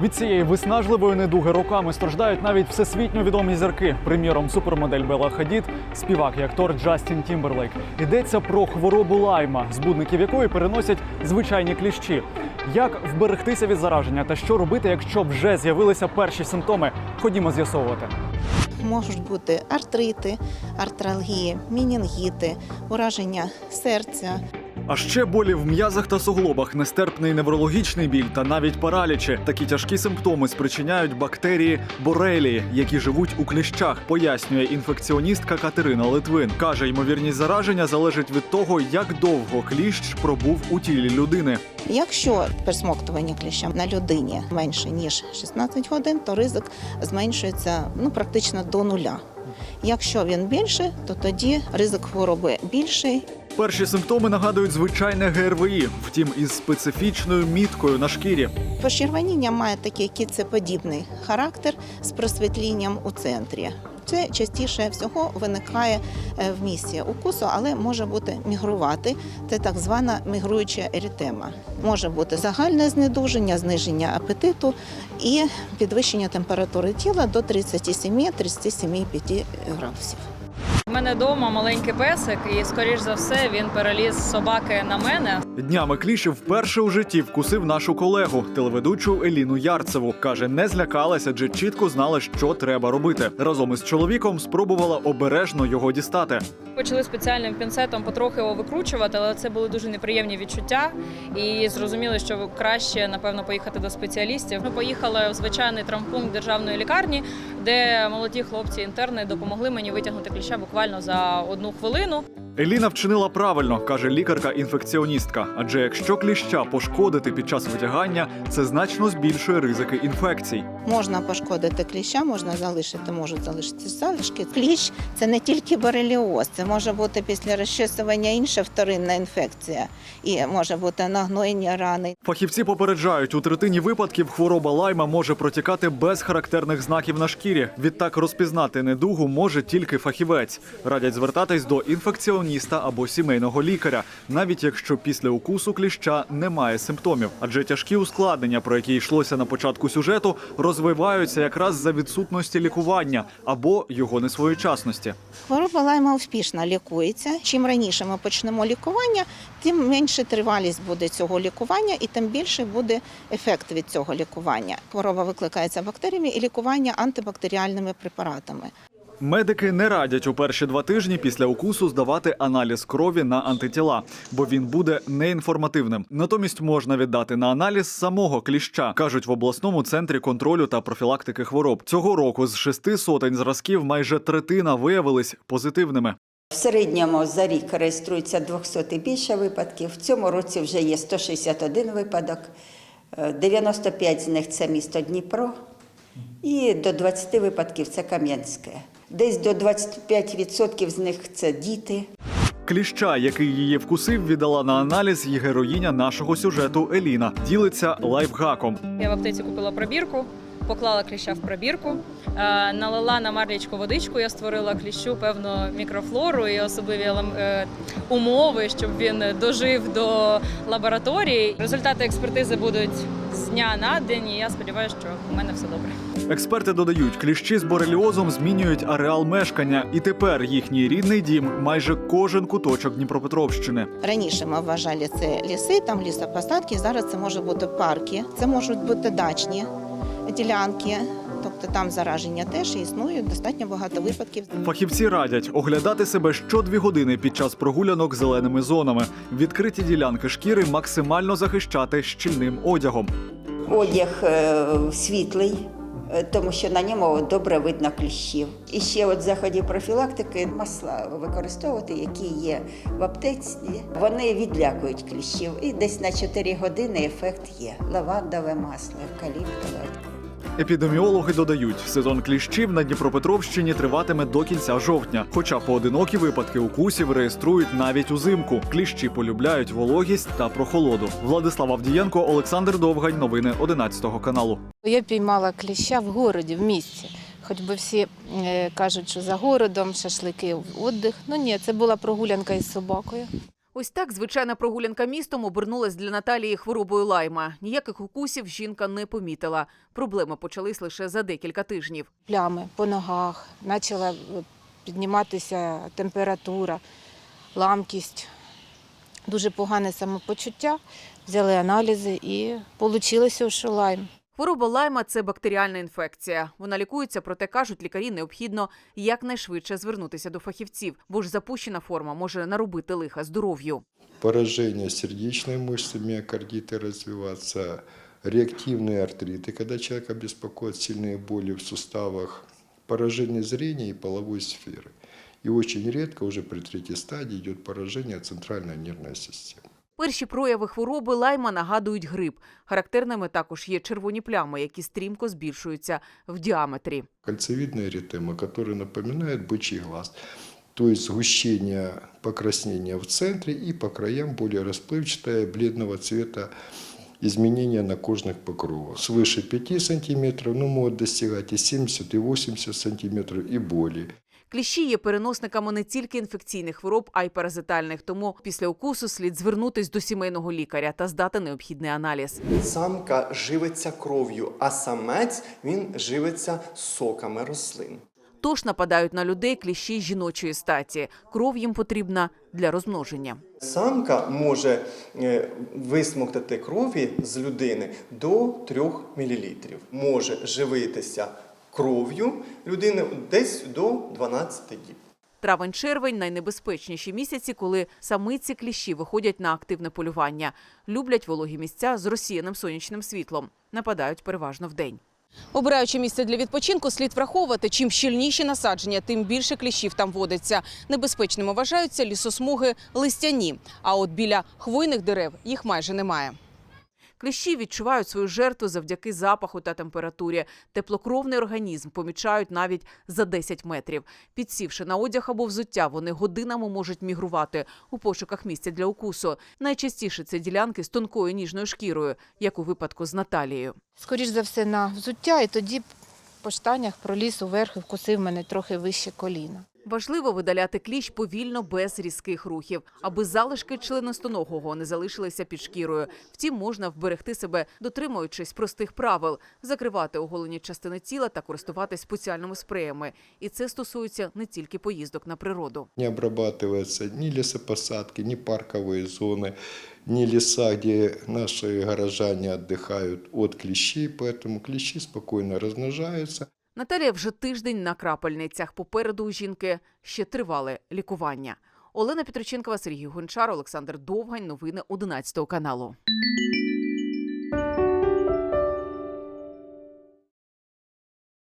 Від цієї виснажливої недуги роками страждають навіть всесвітньо відомі зірки. Приміром, супермодель Бела Хадід, співак і актор Джастін Тімберлейк. Йдеться про хворобу лайма, збудників якої переносять звичайні кліщі. Як вберегтися від зараження та що робити, якщо вже з'явилися перші симптоми? Ходімо з'ясовувати. Можуть бути артрити, артралгії, мінінгіти, ураження серця, А ще болі в м'язах та суглобах, нестерпний неврологічний біль та навіть паралічі. Такі тяжкі симптоми спричиняють бактерії борелії, які живуть у кліщах, пояснює інфекціоністка Катерина Литвин. Каже, ймовірність зараження залежить від того, як довго кліщ пробув у тілі людини. Якщо пересмоктування кліща на людині менше ніж 16 годин, то ризик зменшується ну практично до нуля. Якщо він більше, то тоді ризик хвороби більший. Перші симптоми нагадують звичайне ГРВІ, втім із специфічною міткою на шкірі. Почервоніння має такий кіцеподібний характер з просвітлінням у центрі. Це частіше всього виникає е, в місці укусу, але може бути мігрувати. Це так звана мігруюча ерітема. Може бути загальне знедуження, зниження апетиту і підвищення температури тіла до 37-37,5 градусів. У мене вдома маленький песик, і скоріш за все він переліз з собаки на мене. Днями кліщ вперше у житті вкусив нашу колегу, телеведучу Еліну Ярцеву. Каже, не злякалася, адже чітко знала, що треба робити. Разом із чоловіком спробувала обережно його дістати. Почали спеціальним пінцетом потрохи його викручувати, але це були дуже неприємні відчуття. І зрозуміли, що краще напевно поїхати до спеціалістів. Ми поїхали в звичайний травмпункт державної лікарні, де молоді хлопці-інтерни допомогли мені витягнути кліща буквально за одну хвилину. Еліна вчинила правильно, каже лікарка-інфекціоністка. Адже якщо кліща пошкодити під час витягання, це значно збільшує ризики інфекцій. Можна пошкодити кліща, можна залишити, можуть залишитися залишки. Кліщ це не тільки бореліоз, це може бути після розчісування інша вторинна інфекція, і може бути нагноєння рани. Фахівці попереджають, у третині випадків хвороба лайма може протікати без характерних знаків на шкірі. Відтак розпізнати недугу може тільки фахівець. Радять звертатись до інфекціоніста або сімейного лікаря, навіть якщо після укусу кліща немає симптомів. Адже тяжкі ускладнення, про які йшлося на початку сюжету, розвиваються якраз за відсутності лікування або його несвоєчасності. Хвороба лайма успішно лікується. Чим раніше ми почнемо лікування, тим менше тривалість буде цього лікування і тим більше буде ефект від цього лікування. Хвороба викликається бактеріями і лікування антибактеріальними препаратами. Медики не радять у перші два тижні після укусу здавати аналіз крові на антитіла, бо він буде неінформативним. Натомість можна віддати на аналіз самого кліща, кажуть в обласному центрі контролю та профілактики хвороб. Цього року з шести сотень зразків майже третина виявились позитивними. В середньому за рік реєструється 200 і більше випадків. В цьому році вже є 161 випадок. Е, 95 з них це місто Дніпро, і до 20 випадків це Кам'янське. Десь до 25% з них це діти. Кліща, який її вкусив, віддала на аналіз і героїня нашого сюжету Еліна. Ділиться лайфхаком. Я в аптеці купила пробірку, поклала кліща в пробірку, е, налила на марлічку водичку. Я створила кліщу певну мікрофлору і особливі е, умови, щоб він дожив до лабораторії. Результати експертизи будуть з дня на день. І я сподіваюся, що у мене все добре. Експерти додають, кліщі з бореліозом змінюють ареал мешкання, і тепер їхній рідний дім майже кожен куточок Дніпропетровщини. Раніше ми вважали це ліси, там лісопосадки. Зараз це можуть бути парки, це можуть бути дачні ділянки. Тобто там зараження теж існує достатньо багато випадків. Фахівці радять оглядати себе щодві години під час прогулянок зеленими зонами. Відкриті ділянки шкіри максимально захищати щільним одягом. Одяг е, світлий, е, тому що на ньому добре видно кліщів. І ще от заходів профілактики масла використовувати, які є в аптеці. Вони відлякують кліщів. І десь на 4 години ефект є. Лавандове масло, евкаліптове. Епідеміологи додають, сезон кліщів на Дніпропетровщині триватиме до кінця жовтня. Хоча поодинокі випадки укусів реєструють навіть узимку. Кліщі полюбляють вологість та прохолоду. Владислав Авдієнко, Олександр Довгань. Новини 11 каналу. Я піймала кліща в городі, в місті. Хоч би всі е, кажуть, що за городом, шашлики, віддих. Ну ні, це була прогулянка із собакою. Ось так звичайна прогулянка містом обернулась для Наталії хворобою лайма. Ніяких укусів жінка не помітила. Проблеми почались лише за декілька тижнів. Плями по ногах, почала е, підніматися температура, ламкість, дуже погане самопочуття. Взяли аналізи і вийшло, що лайм. Хвороба лайма це бактеріальна інфекція. Вона лікується, проте кажуть, лікарі необхідно якнайшвидше звернутися до фахівців, бо ж запущена форма може наробити лиха здоров'ю. поражение сердечной мышцы, миокардиты развиваться, реактивные артриты, когда человека беспокоят сильные боли в суставах, поражение зрения и половой сферы. И очень редко, уже при третьей стадии, идет поражение центральной нервной системы. Перші прояви хвороби лайма нагадують грип. Характерними також є червоні плями, які стрімко збільшуються в діаметрі. Кольцевидная эритема, которая напоминает бычий глаз. То есть сгущение покраснения в центре и по краям более расплывчатое бледного цвета изменения на кожных покровах. Свыше 5 см, но могут достигать и 70, и 80 см и более. Кліщі є переносниками не тільки інфекційних хвороб, а й паразитальних. Тому після укусу слід звернутись до сімейного лікаря та здати необхідний аналіз. Самка живиться кров'ю, а самець він живиться соками рослин. Тож нападають на людей кліщі жіночої статі. Кров їм потрібна для розмноження. Самка може е, висмоктати крові з людини до 3 мл. Може живитися кров'ю людини десь до 12 діб. Травень-червень найнебезпечніші місяці, коли самиці кліщі виходять на активне полювання. Люблять вологі місця з розсіяним сонячним світлом. Нападають переважно вдень. Обираючи місце для відпочинку, слід враховувати, чим щільніші насадження, тим більше кліщів там водиться. Небезпечними вважаються лісосмуги листяні, а от біля хвойних дерев їх майже немає. Кліщі відчувають свою жертву завдяки запаху та температурі. Теплокровний організм помічають навіть за 10 метрів. Підсівши на одяг або взуття, вони годинами можуть мігрувати у пошуках місця для укусу. Найчастіше це ділянки з тонкою ніжною шкірою, як у випадку з Наталією. Скоріш за все на взуття, і тоді по штанях проліз уверх і вкусив мене трохи вище коліна. Важливо видаляти кліщ повільно без різких рухів, аби залишки членистоногого не залишилися під шкірою. Втім, можна вберегти себе, дотримуючись простих правил, закривати оголені частини тіла та користуватись спеціальними спреями. І це стосується не тільки поїздок на природу. Не обрабатываются ни лесопосадки, ни парковые зоны, ни леса, где наши горожане отдыхают от клещей, поэтому клещи спокойно размножаются. Наталія вже тиждень на крапельницях. Попереду у жінки ще тривале лікування. Олена Петриченкова, Сергій Гончар, Олександр Довгань. Новини 11 каналу.